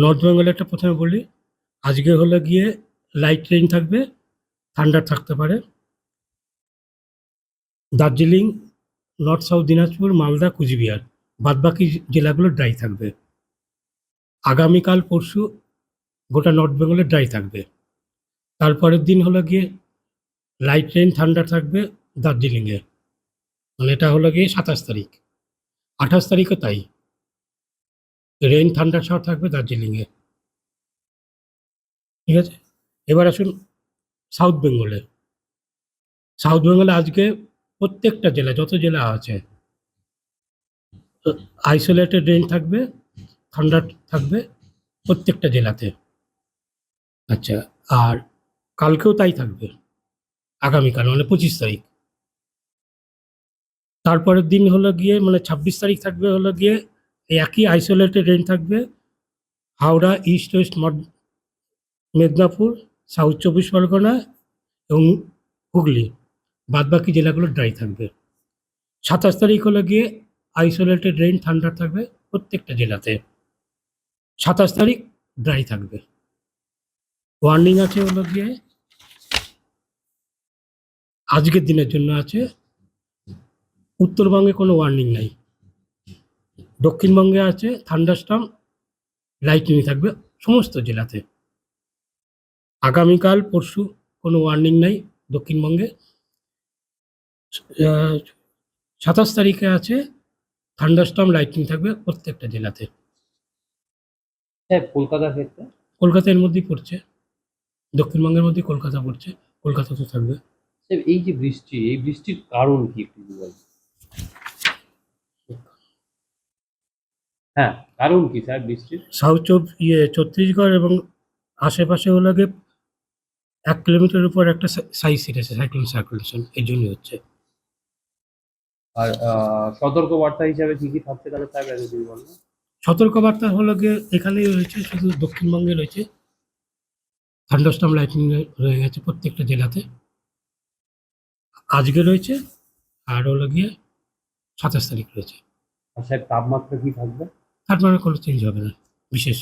North বেঙ্গলে একটা প্রথমে বলি, আজকে হলো গিয়ে লাইট ট্রেন থাকবে ঠান্ডা থাকতে পারে। দার্জিলিং নর্থ সাউথ দিনাজপুর, মালদা, কুচবিহার, বাদবাকি জেলাগুলো ড্রাই থাকবে। আগামীকাল পরশু গোটা নর্থ বেঙ্গলে ড্রাই থাকবে। তারপরের দিন হলো গিয়ে লাইট ট্রেন ঠান্ডা থাকবে দার্জিলিংয়ে। মানে এটা হলো গিয়ে সাতাশ তারিখ। আঠাশ তারিখও তাই। রেইন ঠান্ডা শহর থাকবে দার্জিলিংয়ে। ঠিক আছে? এবার আসুন সাউথ বেঙ্গলে সাউথ বেঙ্গলে আজকে প্রত্যেকটা জেলা, যত জেলা আছে আইসোলেটেড রেইন থাকবে ঠান্ডা থাকবে প্রত্যেকটা জেলাতে। আচ্ছা আর কালকেও তাই থাকবে, আগামীকাল মানে পঁচিশ তারিখ। তারপরের দিন হলো গিয়ে মানে ছাব্বিশ তারিখ থাকবে হলো গিয়ে এই একই আইসোলেটেড রেন থাকবে। Howrah east west Medinipur south Chabbish Pargana এবং হুগলি। বাদবাকি জেলাগুলো ড্রাই থাকবে। সাতাশ তারিখ হলো গিয়ে আইসোলেটেড রেন ঠান্ডা থাকবে প্রত্যেকটা জেলাতে। সাতাশ তারিখ ড্রাই থাকবে। ওয়ার্নিং আছে হলো গিয়ে, আজকের দিনের জন্য আছে। উত্তরবঙ্গে কোনো ওয়ার্নিং নাই। দক্ষিণবঙ্গে আছে থান্ডারস্টর্ম লাইটনিং থাকবে সমস্ত জেলাতে। আগামীকাল পরশু কোনো ওয়ার্নিং নাই দক্ষিণবঙ্গে। সাতাশ তারিখে আছে থান্ডারস্টর্ম লাইটনিং থাকবে প্রত্যেকটা জেলাতে। কলকাতার ক্ষেত্রে? কলকাতার মধ্যেই পড়ছে। দক্ষিণবঙ্গের মধ্যেই কলকাতা পড়ছে। কলকাতা তো থাকবে এই যে বৃষ্টি এই বৃষ্টির কারণ কি একটু যদি বলেন হ্যাঁ কারণ কি স্যার বৃষ্টির সাউথ চব ইয়ে ছত্তিশগড় এবং আশেপাশে হলো গিয়ে এক কিলোমিটার উপর একটা সাইজ এসেছে সাইক্লোন সার্কুলেশন এই জন্যই হচ্ছে। আর সতর্ক বার্তা হিসাবে কি কি থাকছে তাহলে স্যার যদি বলেন? সতর্কবার্তা হলো গিয়ে এখানেই রয়েছে শুধু দক্ষিণবঙ্গে রয়েছে। থান্ডারস্টর্ম লাইটিং রয়ে গেছে প্রত্যেকটা জেলাতে। আজকে রয়েছে আর হলো গিয়ে সাতাশ তারিখ রয়েছে। আর স্যার তাপমাত্রা কি থাকবে? তারপরে কোনো চেঞ্জ হবে না বিশেষ।